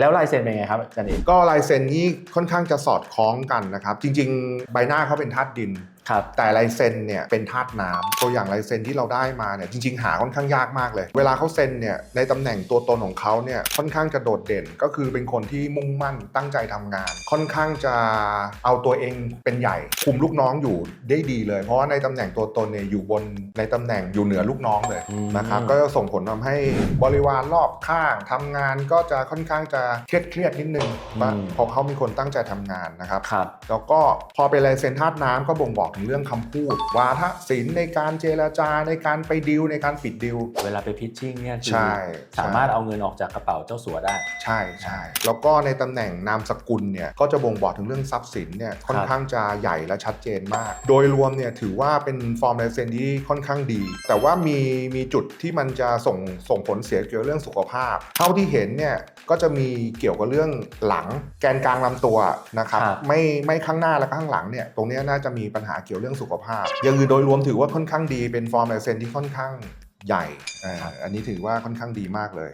แล้วลายเซ็นเป็นไงครับอาจารย์เอกก็ลายเซ็นนี้ค่อนข้างจะสอดคล้องกันนะครับ จริง ๆ ใบหน้าเขาเป็นธาตุดินครับแต่ลายเซ็นเนี่ยเป็นธาตุน้ำตัวอย่างลายเซ็นที่เราได้มาเนี่ยจริง ๆ หาค่อนข้างยากมากเลย เวลาเขาเซ็นเนี่ยในตำแหน่งตัวตนของเขาเนี่ยค่อนข้างจะโดดเด่น ก็คือเป็นคนที่มุ่งมั่นตั้งใจทำงาน ค่อนข้างจะเอาตัวเองเป็นใหญ่ คุมลูกน้องอยู่ได้ดีเลย เพราะว่าในตำแหน่งตัวตนเนี่ยอยู่บนในตำแหน่งอยู่เหนือลูกน้องเลยอืมนะครับก็จะส่งผลทำให้บริวารรอบข้างทำงานก็จะค่อนข้างจะเครียดเครียดๆนิดนึงเพราะเขามีคนตั้งใจทำงานนะครับครับแล้วก็พอเป็นลายเซ็นธาตุน้ำก็บ่งบอกถึงเรื่องคำพูด วาทศิลป์ในการเจรจาในการไปดิวในการปิดดิวเวลาไปพิชชิ่งเนี่ยคืใช่สามารถเอาเงินออกจากกระเป๋าเจ้าสัวได้ ใช่ใช่แล้วก็ในตำแหน่งนามสกุลเนี่ยก็จะบ่งบอกถึงเรื่องทรัพย์สินเนี่ยค่อนข้างจะใหญ่และชัดเจนมาก โดยรวมเนี่ยถือว่าเป็นฟอร์มลายเซ็นที่ค่อนข้างดี แต่ว่ามีมีจุดที่มันจะส่งส่งผลเสียเกี่ยวกับเรื่องสุขภาพ เท่าที่เห็นเนี่ย ก็จะมีเกี่ยวกับเรื่องหลังแกนกลางลำตัวนะครับครับ ไม่ไม่ข้างหน้าและข้างหลังเนี่ยตรงเนี้ยน่าจะมีปัญหาเกี่ยวเรื่องสุขภาพอย่างอื่นโดยรวมถือว่าค่อนข้างดีเป็นฟอร์มลายเซ็นที่ค่อนข้างใหญ่อ่าอันนี้ถือว่าค่อนข้างดีมากเลย